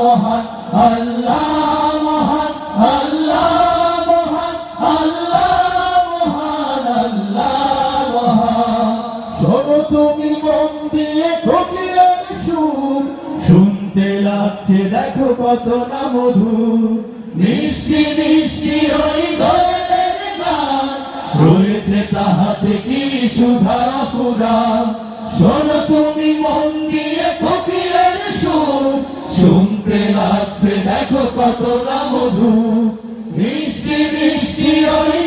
মহান, আল্লাহ মহান আল্লাহ মহান আল্লাহ মহান আল্লাহ মহান। শোনো তুমি মন দিয়ে কোকিলের সুর, শুনতে লাগছে দেখো কত না মধুর। মিষ্টি মিষ্টি ওই রয়েছে তাহাতে কি সুধার পুরা শোনো তুমি মন দিয়ে কোকিলের সুর শুনতে লাগছে দেখো কত না মধুর মিষ্টি মিষ্টি ওই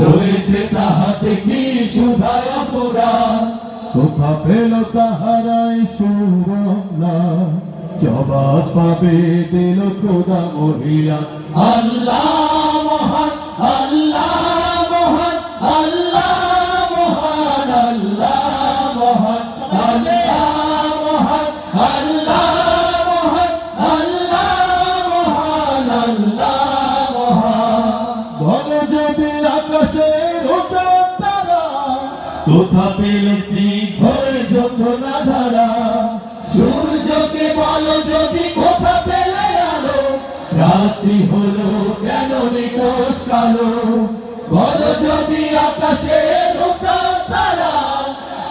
রয়েছে তাহাতে কি সুধায় পুরা কোথা পেল তাহারাই সুরমলা জবাব পাবে দিল খোদা মহিলা। আল্লাহ মহান আল্লাহ মহান, আল্লাহ সূর্যকে বলো যদি রাত্রি হলো কেন নিকোষ কালো বলো যদি উচান তারা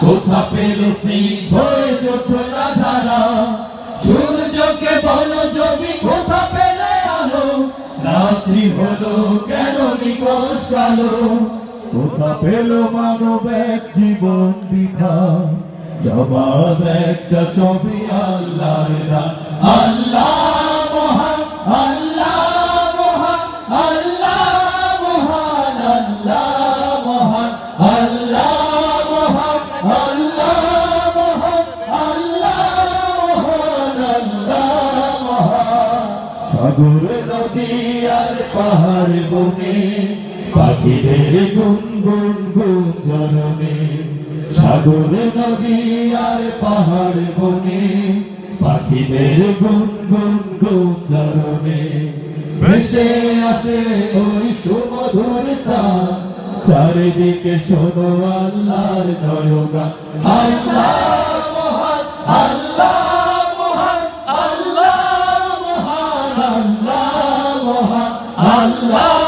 কোথা পেল স্নিগ্ধ যোচনা ধারা সূর্যকে বলো যদি কোথা রাত্রি হলো, কেন নিকোষ কালো কোথা পেল মানব এক জীবন বিধা জবাব একটা ছবি। আল্লাহ আল্লাহ সাগর নদী আর পাহাড় বনে, পাখিদের গুন গুন গুন জরনে সাগর নদী আর পাহাড় বনে, পাখিদের গুন গুন গুন জরনে ভেসে আসে ওই সুমধুরতা চারিদিকে শোনো আল্লাহর জয়গান। আল্লাহ মহান, আল্লাহ Allah, Allah.